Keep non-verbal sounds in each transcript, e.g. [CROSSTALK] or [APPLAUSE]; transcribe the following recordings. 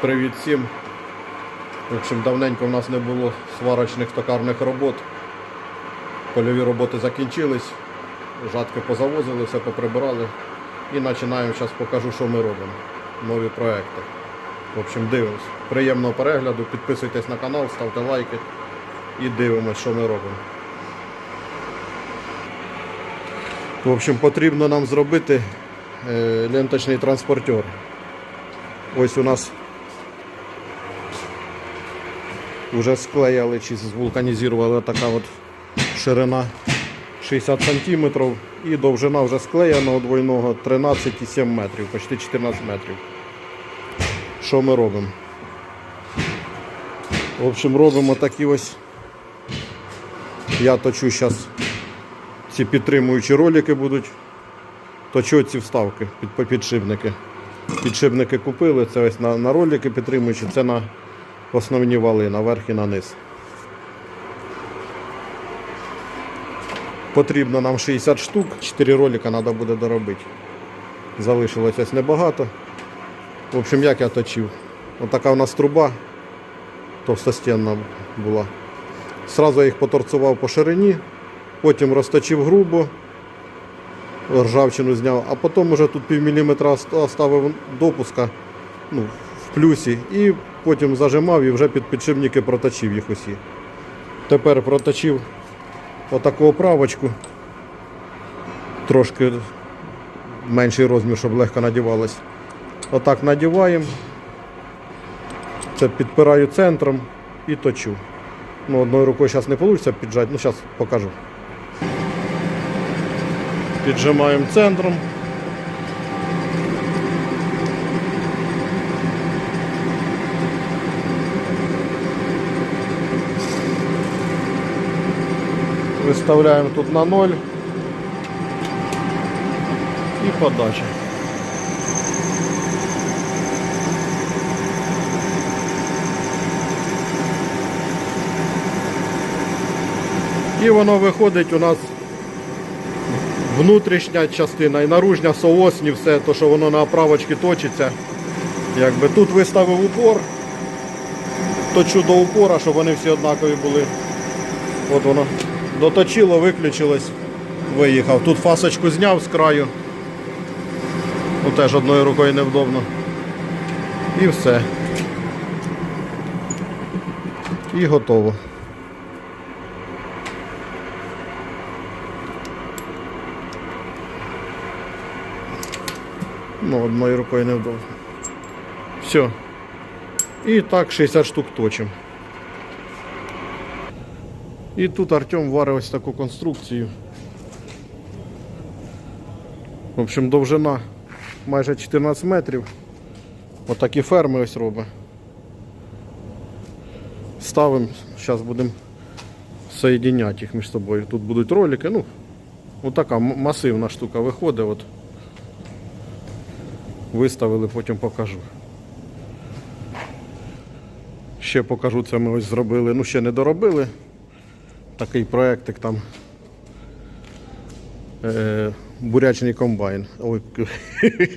Привіт всім. В общем, давненько в нас не було сварочних токарних робот. Польові роботи закінчились, жатки позавозили, все поприбирали. І починаємо, зараз покажу, що ми робимо. Нові проекти. В общем, дивимось. Приємного перегляду, підписуйтесь на канал, ставте лайки і дивимось, що ми робимо. В общем, потрібно нам зробити е, ленточний транспортер. Ось у нас вже склеяли чи звулканізували така от ширина 60 см і довжина вже склеєного двойного 13,7 метрів, почти 14 метрів. Що ми робимо? В общем, робимо такі ось. Я точу зараз ці підтримуючі ролики будуть. Точу ці вставки під підшипники. Підшипники купили, це ось на, на ролики підтримуючі, це на основні вали, наверх і на низ. Потрібно нам 60 штук, 4 ролика треба буде доробити. Залишилось ось небагато. В общем, як я точив. Отака у нас труба товстостінна була. Сразу я їх поторцував по ширині, потім розточив грубо, ржавчину зняв, а потім уже тут пів міліметра оставив допуска ну, плюсі і потім зажимав і вже під підшипники проточив їх усі. Тепер проточив отаку оправочку, трошки менший розмір, щоб легко надівалось. Отак надіваємо, це підпираю центром і точу. Ну, одною рукою зараз не вийде піджати, ну зараз покажу. Піджимаємо центром. Виставляємо тут на ноль і подача. І воно виходить у нас внутрішня частина і наружня соосні, все, то що воно на оправочці точиться. Якби тут виставив упор, точу до упора, щоб вони всі однакові були. От воно доточило, виключилось, виїхав. Тут фасочку зняв з краю. Ну теж одною рукою невдобно. І все. І готово. Ну, одною рукою невдобно. Все. І так 60 штук точимо. І тут Артем варить ось таку конструкцію. В общем, довжина майже 14 метрів. Отакі ферми ось робить. Ставимо, зараз будемо соєдиняти їх між собою. Тут будуть ролики, ну, отака м- масивна штука виходить. От. Виставили, потім покажу. Ще покажу, це ми ось зробили. Ну, ще не доробили. Такий проєктик там. Е, бурячний комбайн. Ой,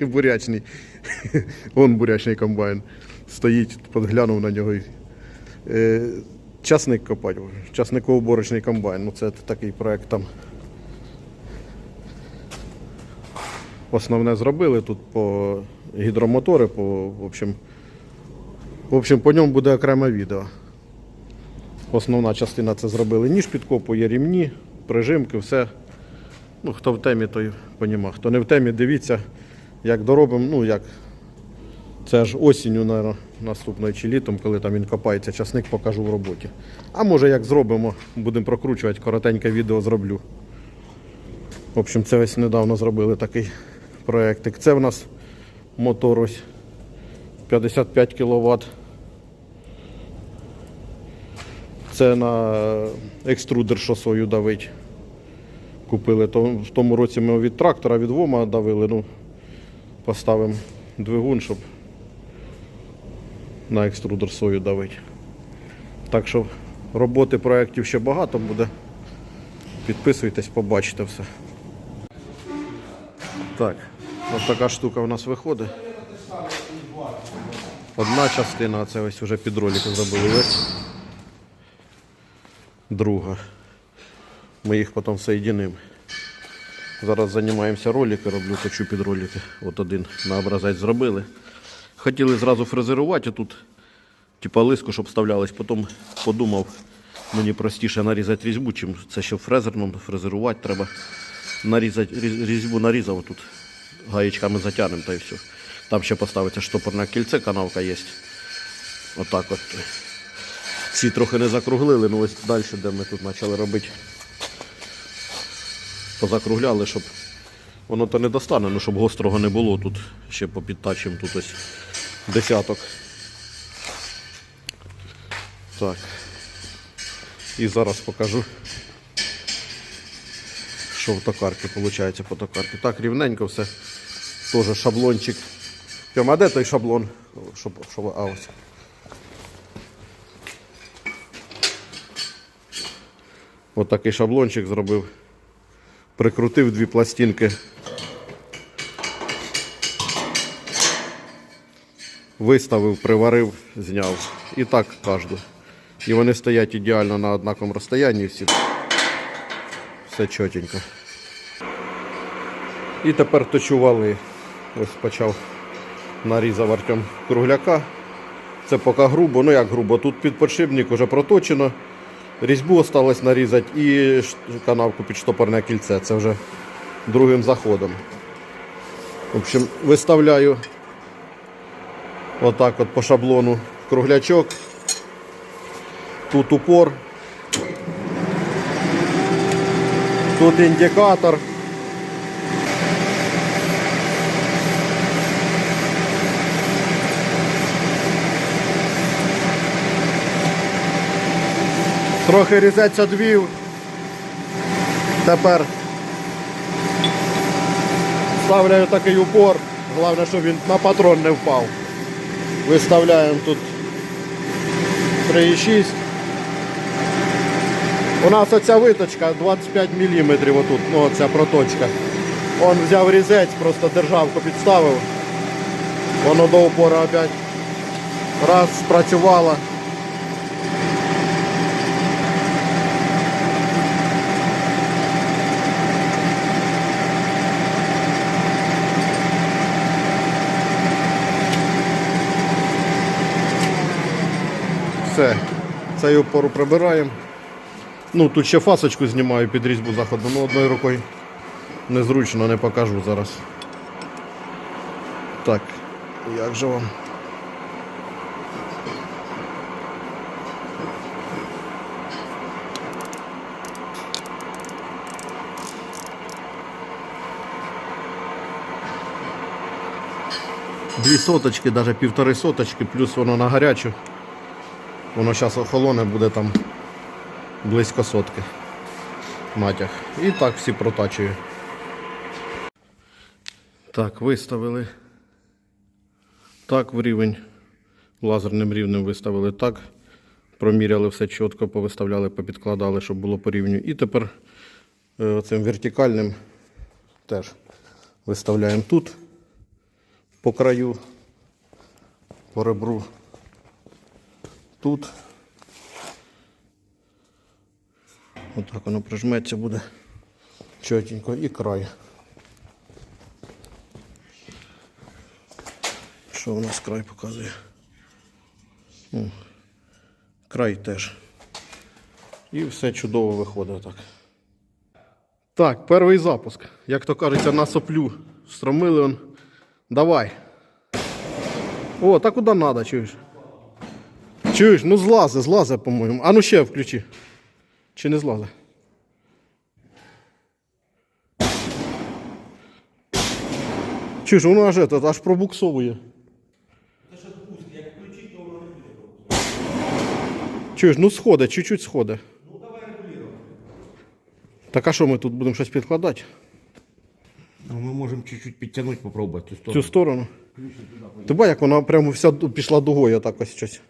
[LAUGHS] бурячний. Вон бурячний комбайн. Стоїть, подглянув на нього. Е, часник копати. Часниково-борочний комбайн. Ну, це такий проєкт там. Основне зробили тут по гідромотори, по, в общем, в общем, по ньому буде окреме відео. Основна частина це зробили ніж підкопує, рівні, прижимки, все. Ну, хто в темі, той понімає. Хто не в темі, дивіться, як доробимо, ну як. Це ж осінню, наверное, наступною чи літом, коли там він копається, часник покажу в роботі. А може як зробимо, будемо прокручувати, коротеньке відео зроблю. В общем, це ось недавно зробили такий проєктик. Це в нас мотор ось 55 кВт. Це на екструдер шосою давить. Купили. То, в тому році ми від трактора, від ВОМа давили. Ну, поставимо двигун, щоб на екструдер сою давить. Так що роботи проєктів ще багато буде. Підписуйтесь, побачите все. Так, от така штука у нас виходить. одна частина, це ось вже під ролик зробили ось. Друга. Ми їх потім соєдинимо. Зараз займаємося ролики, роблю хочу під ролики. От один на образець зробили. Хотіли зразу фрезерувати тут, типа лиску, щоб вставлялось. Потім подумав, мені простіше нарізати різьбу, чим це ще в фрезерному фрезерувати треба. Нарізати, різьбу нарізав тут, гаєчками затягнемо та і все. Там ще поставиться штопорне кільце, канавка є. Отак от. Ці трохи не закруглили, ну ось далі, де ми тут почали робити. Позакругляли, щоб воно то не достане, ну щоб гострого не було тут. Ще попідтачимо тут ось десяток. Так. І зараз покажу, що в токарці виходить по токарці. Так, рівненько все. Теж шаблончик. А де той шаблон? Щоб, щоб, а ось. От такий шаблончик зробив. Прикрутив дві пластинки. Виставив, приварив, зняв. І так кожну. І вони стоять ідеально на однаковому розстоянні всі. Все чотенько. І тепер точу вали. Ось почав нарізав Артем кругляка. Це поки грубо, ну як грубо. Тут під подшипник вже проточено. Різьбу осталось нарізати і канавку під штопорне кільце. Це вже другим заходом. В общем, виставляю отак от по шаблону круглячок. Тут упор. Тут індикатор. Трохи різець одвів. Тепер ставляю такий упор. Головне, щоб він на патрон не впав. Виставляємо тут 3,6. У нас оця виточка 25 мм отут, ну оця проточка. Он взяв різець, просто державку підставив. Воно до упора опять раз спрацювало. Все, цей опору прибираємо. Ну, тут ще фасочку знімаю під різьбу заходу, ну одною рукою незручно, не покажу зараз. Так, як же вам? Дві соточки, навіть півтори соточки, плюс воно на гарячу. Воно зараз охолоне буде там близько сотки. Натяг. І так всі протачую. Так, виставили. Так в рівень. Лазерним рівнем виставили так. Проміряли все чітко, повиставляли, попідкладали, щоб було по рівню. І тепер е, цим вертикальним теж виставляємо тут по краю, по ребру тут. Отак воно прижметься буде чотенько і край. Що у нас край показує? О, край теж. І все чудово виходить так. Так, перший запуск. Як то кажеться, на соплю. Стромили он. Давай. О, так куди треба, чуєш? Чуєш, ну злазе, злазе, по-моєму. А ну ще включи. Чи не злазе? Чуєш, воно аж, это, аж пробуксовує. Чуєш, ну сходить, чуть-чуть сходить. Так а що ми тут будемо щось підкладати? Ну, мы можем чуть-чуть підтягнути, попробовать ту В сторону. цю сторону. Ти бачиш, як вона прямо вся ду- пішла дугою так ось щось.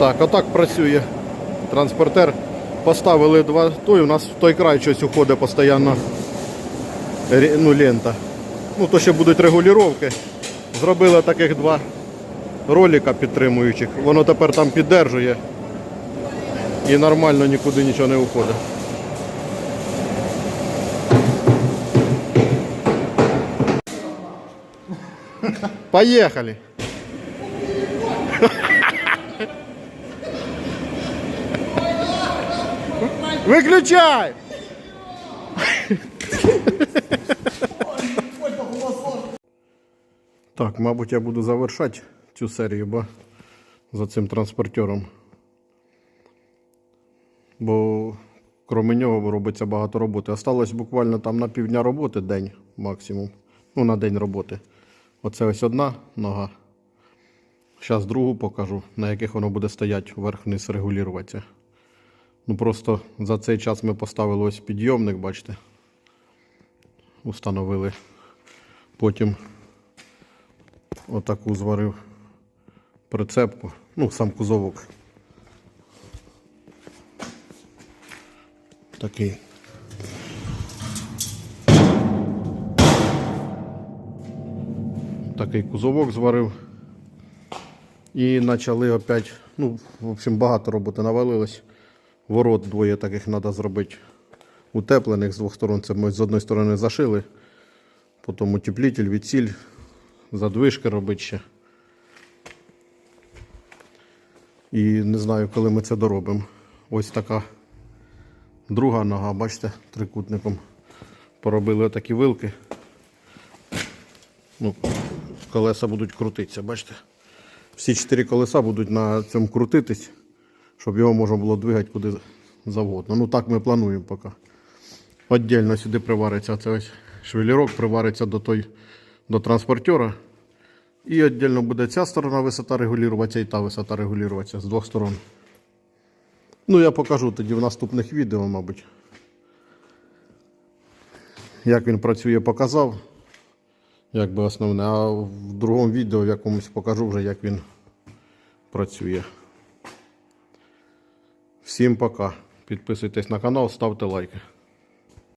Так, отак працює транспортер. Поставили два той, у нас в той край щось уходить постійно. ну, лента. Ну, то ще будуть регулювання. Зробили таких два ролика підтримуючих. Воно тепер там піддержує і нормально нікуди нічого не уходить. Поехали! Выключай! Так, мабуть, я буду завершати цю серію, бо за цим транспортером. Бо крім нього робиться багато роботи. Осталось буквально там на півдня роботи, день максимум. Ну, на день роботи. Оце ось одна нога. Зараз другу покажу, на яких воно буде стояти вверх-вниз регулюватися. Ну просто за цей час ми поставили ось підйомник, бачите. Установили. Потім отаку зварив прицепку. Ну, сам кузовок. Такий. Такий кузовок зварив. І почали опять, ну, в общем, багато роботи навалилось. Ворот двоє таких треба зробити утеплених з двох сторон. Це ми з одної сторони зашили, потім утеплитель, відсіль, задвижки робити ще. І не знаю, коли ми це доробимо. Ось така друга нога, бачите, трикутником. Поробили отакі вилки. Ну, колеса будуть крутитися, бачите? Всі чотири колеса будуть на цьому крутитись, щоб його можна було двигати куди завгодно. Ну так ми плануємо поки. Отдельно сюди привариться це ось швелірок, привариться до той, до транспортера. І віддільно буде ця сторона висота регулюватися і та висота регулюватися з двох сторон. Ну, я покажу тоді в наступних відео, мабуть. Як він працює, показав. Як би основне, а в другому відео в якомусь покажу вже, як він працює. Всім пока. Підписуйтесь на канал, ставте лайки.